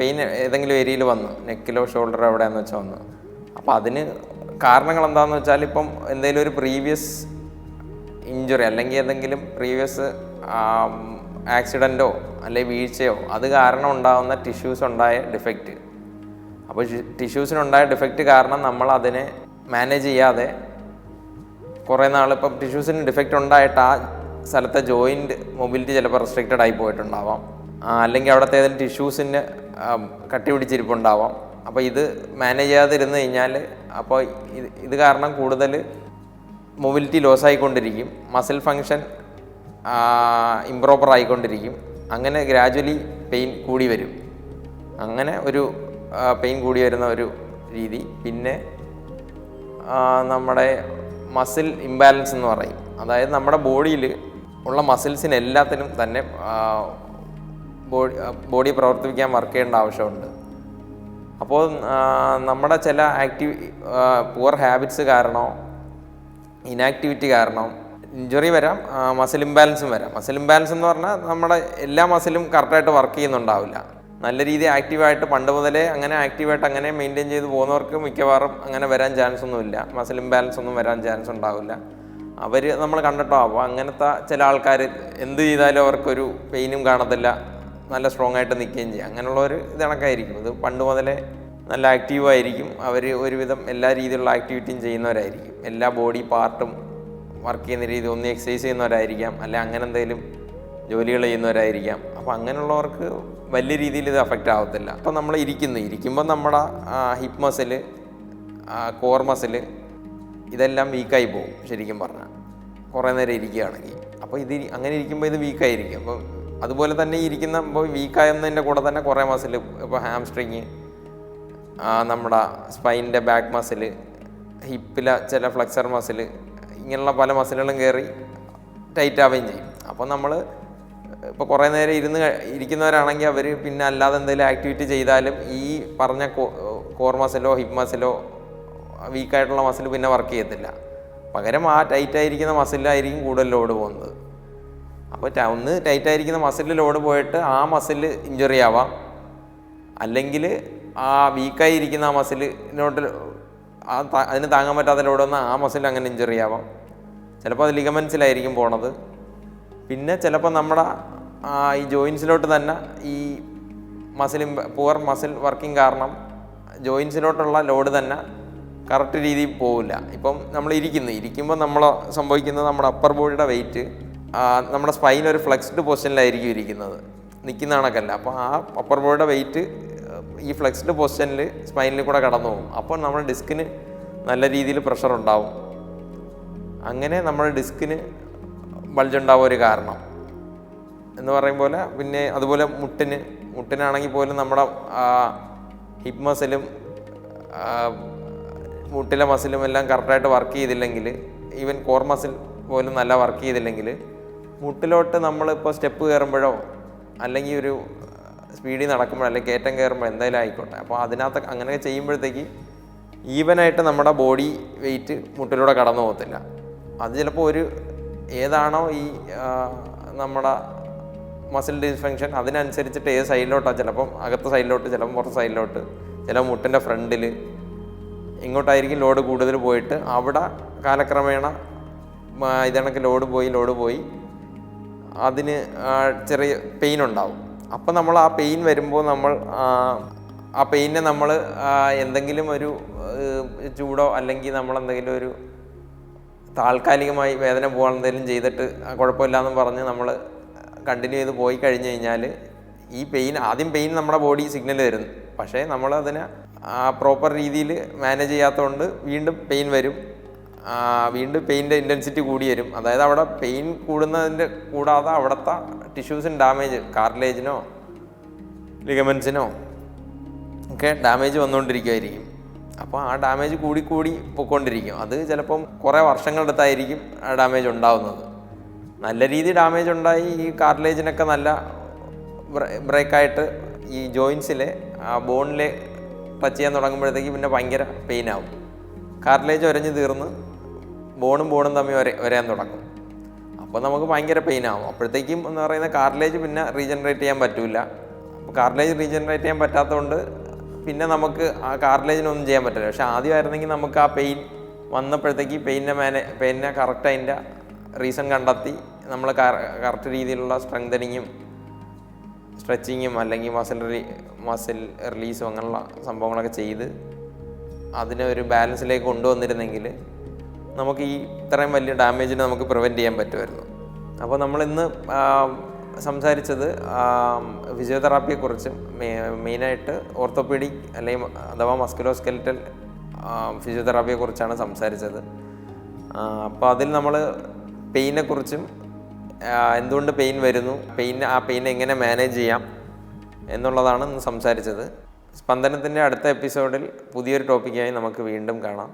Pain ഏതെങ്കിലും ഏരിയയിൽ വന്നു. നെക്കിലോ ഷോൾഡറോ എവിടെയാന്ന് വെച്ചാൽ വന്നു. അപ്പോൾ അതിന് കാരണങ്ങൾ എന്താണെന്ന് വെച്ചാൽ ഇപ്പം എന്തെങ്കിലും ഒരു പ്രീവിയസ് ഇഞ്ചുറി അല്ലെങ്കിൽ എന്തെങ്കിലും പ്രീവിയസ് ആക്സിഡന്റോ അല്ലെങ്കിൽ വീഴ്ചയോ അത് കാരണം ഉണ്ടാകുന്ന ടിഷ്യൂസ് ഉണ്ടായ ഡിഫക്റ്റ്. അപ്പോൾ ടിഷ്യൂസിനുണ്ടായ ഡിഫക്റ്റ് കാരണം നമ്മൾ അതിനെ മാനേജ് ചെയ്യാതെ കുറേ നാൾ ഇപ്പം ടിഷ്യൂസിന് ഡിഫക്റ്റ് ഉണ്ടായിട്ട് ആ സ്ഥലത്തെ ജോയിന്റ് മൊബിലിറ്റി ചിലപ്പോൾ റെസ്ട്രിക്റ്റഡ് ആയി പോയിട്ടുണ്ടാവാം അല്ലെങ്കിൽ അവിടുത്തെ ഏതെങ്കിലും ടിഷ്യൂസിന് കട്ടി പിടിച്ചിരിപ്പുണ്ടാവാം അപ്പോൾ ഇത് മാനേജ് ചെയ്യാതിരുന്ന് കഴിഞ്ഞാൽ അപ്പോൾ ഇത് ഇത് കാരണം കൂടുതൽ മൊബിലിറ്റി ലോസ് ആയിക്കൊണ്ടിരിക്കും. മസിൽ ഫങ്ഷൻ ഇംപ്രോപ്പർ ആയിക്കൊണ്ടിരിക്കും. അങ്ങനെ ഗ്രാജ്വലി പെയിൻ കൂടി വരും. അങ്ങനെ ഒരു പെയിൻ കൂടി വരുന്ന ഒരു രീതി. പിന്നെ നമ്മുടെ മസിൽ ഇംബാലൻസ് എന്ന് പറയും. അതായത് നമ്മുടെ ബോഡിയിൽ ഉള്ള മസിൽസിനെല്ലാത്തിനും തന്നെ ബോഡി ബോഡി പ്രവർത്തിപ്പിക്കാൻ വർക്ക് ചെയ്യേണ്ട ആവശ്യമുണ്ട്. അപ്പോൾ നമ്മുടെ ചില ആക്ടിവ് പുവർ ഹാബിറ്റ്സ് കാരണോ ഇനാക്ടിവിറ്റി കാരണം ഇഞ്ചുറി വരാം മസിൽ ഇംബാലൻസും വരാം. മസിൽ ഇംബാലൻസ് എന്ന് പറഞ്ഞാൽ നമ്മുടെ എല്ലാ മസിലും കറക്റ്റായിട്ട് വർക്ക് ചെയ്യുന്നുണ്ടാവില്ല. നല്ല രീതിയിൽ ആക്റ്റീവായിട്ട് പണ്ട് മുതലേ അങ്ങനെ ആക്റ്റീവായിട്ട് അങ്ങനെ മെയിന്റെയിൻ ചെയ്ത് പോകുന്നവർക്ക് മിക്കവാറും അങ്ങനെ വരാൻ ചാൻസ് ഒന്നുമില്ല മസിൽ ഇംബാലൻസ് ഒന്നും വരാൻ ചാൻസ് ഉണ്ടാവില്ല. അവർ നമ്മൾ കണ്ടിട്ടോ അപ്പോൾ അങ്ങനത്തെ ചില ആൾക്കാർ എന്ത് ചെയ്താലും അവർക്കൊരു പെയിനും കാണത്തില്ല. നല്ല സ്ട്രോങ് ആയിട്ട് നിൽക്കുകയും ചെയ്യും. അങ്ങനെയുള്ള ഒരു ഇതണക്കായിരിക്കും ഇത് പണ്ട് മുതലേ നല്ല ആക്റ്റീവായിരിക്കും അവർ ഒരുവിധം എല്ലാ രീതിയിലുള്ള ആക്ടിവിറ്റിയും ചെയ്യുന്നവരായിരിക്കും. എല്ലാ ബോഡി പാർട്ടും വർക്ക് ചെയ്യുന്ന രീതി ഒന്ന് എക്സസൈസ് ചെയ്യുന്നവരായിരിക്കാം. അല്ലെ അങ്ങനെ എന്തെങ്കിലും ജോലികൾ ചെയ്യുന്നവരായിരിക്കാം. അപ്പോൾ അങ്ങനെയുള്ളവർക്ക് വലിയ രീതിയിൽ ഇത് അഫക്റ്റ് ആവത്തില്ല. അപ്പോൾ നമ്മൾ ഇരിക്കുന്നു. ഇരിക്കുമ്പോൾ നമ്മുടെ ഹിപ്പ് മസിൽ കോർ മസിൽ ഇതെല്ലാം വീക്കായി പോകും. ശരിക്കും പറഞ്ഞാൽ കുറേ നേരം ഇരിക്കുകയാണെങ്കിൽ. അപ്പോൾ ഇത് അങ്ങനെ ഇരിക്കുമ്പോൾ ഇത് വീക്കായിരിക്കും അപ്പോൾ അതുപോലെ തന്നെ ഇരിക്കുന്ന ഇപ്പോൾ വീക്കായെന്നതിന്റെ കൂടെ തന്നെ കുറേ മസിൽ ഇപ്പോൾ ഹാംസ്ട്രിങ് നമ്മുടെ സ്പൈനിന്റെ ബാക്ക് മസിൽ ഹിപ്പിലെ ചില ഫ്ലെക്സർ മസിൽ ഇങ്ങനെയുള്ള പല മസിലുകളും കയറി ടൈറ്റ് ആവുകയും ചെയ്യും. അപ്പോൾ നമ്മൾ ഇപ്പോൾ കുറേ നേരം ഇരുന്ന് ഇരിക്കുന്നവരാണെങ്കിൽ അവർ പിന്നെ അല്ലാതെ എന്തെങ്കിലും ആക്ടിവിറ്റി ചെയ്താലും ഈ പറഞ്ഞ കോർ മസിലോ ഹിപ്പ് മസിലോ വീക്കായിട്ടുള്ള മസിൽ പിന്നെ വർക്ക് ചെയ്യത്തില്ല. പകരം ആ ടൈറ്റായിരിക്കുന്ന മസിലായിരിക്കും കൂടുതൽ ലോഡ് പോകുന്നത്. അപ്പോൾ ഒന്ന് ടൈറ്റായിരിക്കുന്ന മസിലിൽ ലോഡ് പോയിട്ട് ആ മസിൽ ഇഞ്ചുറി ആവാം. അല്ലെങ്കിൽ ആ വീക്കായി ഇരിക്കുന്ന ആ മസിലിനോട്ട് ആ അതിന് താങ്ങാൻ പറ്റാത്ത ലോഡ് വന്നാൽ ആ മസിൽ അങ്ങനെ ഇഞ്ചുറി ആവാം. ചിലപ്പോൾ അത് ലിഗമെൻസിലായിരിക്കും പോണത്. പിന്നെ ചിലപ്പോൾ നമ്മുടെ ഈ ജോയിൻസിലോട്ട് തന്നെ ഈ മസിൽ പുവർ മസിൽ വർക്കിംഗ് കാരണം ജോയിൻസിലോട്ടുള്ള ലോഡ് തന്നെ കറക്റ്റ് രീതിയിൽ പോവില്ല. ഇപ്പം നമ്മൾ ഇരിക്കുന്നു. ഇരിക്കുമ്പോൾ നമ്മൾ സംഭവിക്കുന്നത് നമ്മുടെ അപ്പർ ബോഡിയുടെ വെയിറ്റ് നമ്മുടെ സ്പൈൻ ഒരു ഫ്ലെക്സ്ഡ് പൊസിഷനിലായിരിക്കും ഇരിക്കുന്നത്. നിൽക്കുന്ന കണക്കല്ല. അപ്പോൾ ആ അപ്പർ ബോഡിയുടെ വെയിറ്റ് ഈ ഫ്ലെക്സ്ഡ് പൊസിഷനിൽ സ്പൈനിൽ കൂടെ കടന്നു പോകും. അപ്പോൾ നമ്മുടെ ഡിസ്കിന് നല്ല രീതിയിൽ പ്രഷർ ഉണ്ടാവും. അങ്ങനെ നമ്മുടെ ഡിസ്കിന് ബൾജ് ഉണ്ടാവുക ഒരു കാരണം. എന്ന് പറയും പോലെ പിന്നെ അതുപോലെ മുട്ടിന് മുട്ടിനാണെങ്കിൽ പോലും നമ്മുടെ ഹിപ്പ് മസിലും മുട്ടിലെ മസിലും എല്ലാം കറക്റ്റായിട്ട് വർക്ക് ചെയ്തില്ലെങ്കിൽ ഈവൻ കോർ മസിൽ പോലും നല്ല വർക്ക് ചെയ്തില്ലെങ്കിൽ മുട്ടിലോട്ട് നമ്മളിപ്പോൾ സ്റ്റെപ്പ് കയറുമ്പോഴോ അല്ലെങ്കിൽ ഒരു സ്പീഡിൽ നടക്കുമ്പോഴോ അല്ലെങ്കിൽ കയറ്റം കയറുമ്പോൾ എന്തായാലും ആയിക്കോട്ടെ. അപ്പോൾ അതിനകത്ത് അങ്ങനെ ചെയ്യുമ്പോഴത്തേക്ക് ഈവനായിട്ട് നമ്മുടെ ബോഡി വെയിറ്റ് മുട്ടിലൂടെ കടന്നു പോകത്തില്ല. അത് ചിലപ്പോൾ ഒരു ഏതാണോ ഈ നമ്മുടെ മസിൽ ഡിസ്ഫങ്ഷൻ അതിനനുസരിച്ചിട്ട് ഏത് സൈഡിലോട്ടാണ് ചിലപ്പം അകത്ത് സൈഡിലോട്ട് ചിലപ്പം പുറത്ത് സൈഡിലോട്ട് ചില മുട്ടിന്റെ ഫ്രണ്ടിൽ ഇങ്ങോട്ടായിരിക്കും ലോഡ് കൂടുതൽ പോയിട്ട് അവിടെ കാലക്രമേണ ഇതണക്ക് ലോഡ് പോയി ലോഡ് പോയി. അതിന് ചെറിയ പെയിൻ ഉണ്ടാവും. അപ്പം നമ്മൾ ആ പെയിൻ വരുമ്പോൾ നമ്മൾ ആ, പെയിനെ നമ്മൾ എന്തെങ്കിലും ഒരു ചൂടോ അല്ലെങ്കിൽ നമ്മൾ എന്തെങ്കിലും ഒരു താൽക്കാലികമായി വേദന പോകാൻ എന്തെങ്കിലും ചെയ്തിട്ട് കുഴപ്പമില്ലാന്ന് പറഞ്ഞ് നമ്മൾ കണ്ടിന്യൂ ചെയ്ത് പോയി കഴിഞ്ഞ് കഴിഞ്ഞാൽ ഈ പെയിൻ ആദ്യം പെയിൻ നമ്മുടെ ബോഡി സിഗ്നൽ തരുന്നു. പക്ഷേ നമ്മൾ അതിനെ പ്രോപ്പർ രീതിയിൽ മാനേജ് ചെയ്യാത്തതുകൊണ്ട് വീണ്ടും പെയിൻ വരും. വീണ്ടും പെയിന്റെ ഇന്റൻസിറ്റി കൂടി വരും. അതായത് അവിടെ പെയിൻ കൂടുന്നതിന്റെ കൂടാതെ അവിടുത്തെ ടിഷ്യൂസിന് ഡാമേജ് കാർട്ടിലേജിനോ ലിഗമെൻസിനോ ഒക്കെ ഡാമേജ് വന്നുകൊണ്ടിരിക്കുമായിരിക്കും അപ്പോൾ ആ ഡാമേജ് കൂടി കൂടി പൊയ്ക്കൊണ്ടിരിക്കും. അത് ചിലപ്പം കുറേ വർഷങ്ങളെടുത്തായിരിക്കും ആ ഡാമേജ് ഉണ്ടാവുന്നത്. നല്ല രീതി ഡാമേജ് ഉണ്ടായി ഈ കാർട്ടിലേജിനൊക്കെ നല്ല ബ്രേക്കായിട്ട് ഈ ജോയിൻസിലെ ആ ബോണിലെ ടച്ച് ചെയ്യാൻ തുടങ്ങുമ്പോഴത്തേക്ക് പിന്നെ ഭയങ്കര പെയിൻ ആവും. കാർട്ടിലേജ് ഒരഞ്ഞ് തീർന്ന് ബോണും ബോണും തമ്മിൽ വരെ വരാൻ തുടങ്ങും. അപ്പോൾ നമുക്ക് ഭയങ്കര പെയിൻ ആവും. അപ്പോഴത്തേക്കും എന്ന് പറയുന്ന കാർട്ടിലേജ് പിന്നെ റീജനറേറ്റ് ചെയ്യാൻ പറ്റില്ല അപ്പോൾ കാർട്ടിലേജ് റീജനറേറ്റ് ചെയ്യാൻ പറ്റാത്തതുകൊണ്ട് പിന്നെ നമുക്ക് ആ കാർട്ടിലേജിനൊന്നും ചെയ്യാൻ പറ്റില്ല. പക്ഷേ ആദ്യമായിരുന്നെങ്കിൽ നമുക്ക് ആ പെയിൻ വന്നപ്പോഴത്തേക്ക് പെയിനെ മാനേ പെയിനെ കറക്റ്റ് അതിന്റെ റീസൺ കണ്ടെത്തി നമ്മൾ കറക്റ്റ് രീതിയിലുള്ള സ്ട്രെങ്തനിങ്ങും സ്ട്രെച്ചിങ്ങും അല്ലെങ്കിൽ മസിൽ മസിൽ റിലീസും അങ്ങനെയുള്ള സംഭവങ്ങളൊക്കെ ചെയ്ത് അതിനെ ഒരു ബാലൻസിലേക്ക് കൊണ്ടുവന്നിരുന്നെങ്കിൽ നമുക്ക് ഈ ഇത്രയും വലിയ ഡാമേജിനെ നമുക്ക് പ്രിവെന്റ് ചെയ്യാൻ പറ്റുമായിരുന്നു. അപ്പോൾ നമ്മളിന്ന് സംസാരിച്ചത് ഫിസിയോതെറാപ്പിയെക്കുറിച്ചും മെയിനായിട്ട് ഓർത്തോപീഡിക് അല്ലെങ്കിൽ അഥവാ മസ്കുലോസ്കെലിറ്റൽ ഫിസിയോതെറാപ്പിയെക്കുറിച്ചാണ് സംസാരിച്ചത്. അപ്പോൾ അതിൽ നമ്മൾ പെയിനെക്കുറിച്ചും എന്തുകൊണ്ട് പെയിൻ വരുന്നു പെയിൻ ആ പെയിൻ എങ്ങനെ മാനേജ് ചെയ്യാം എന്നുള്ളതാണ് ഇന്ന് സംസാരിച്ചത്. സ്പന്ദനത്തിന്റെ അടുത്ത എപ്പിസോഡിൽ പുതിയൊരു ടോപ്പിക്കായി നമുക്ക് വീണ്ടും കാണാം.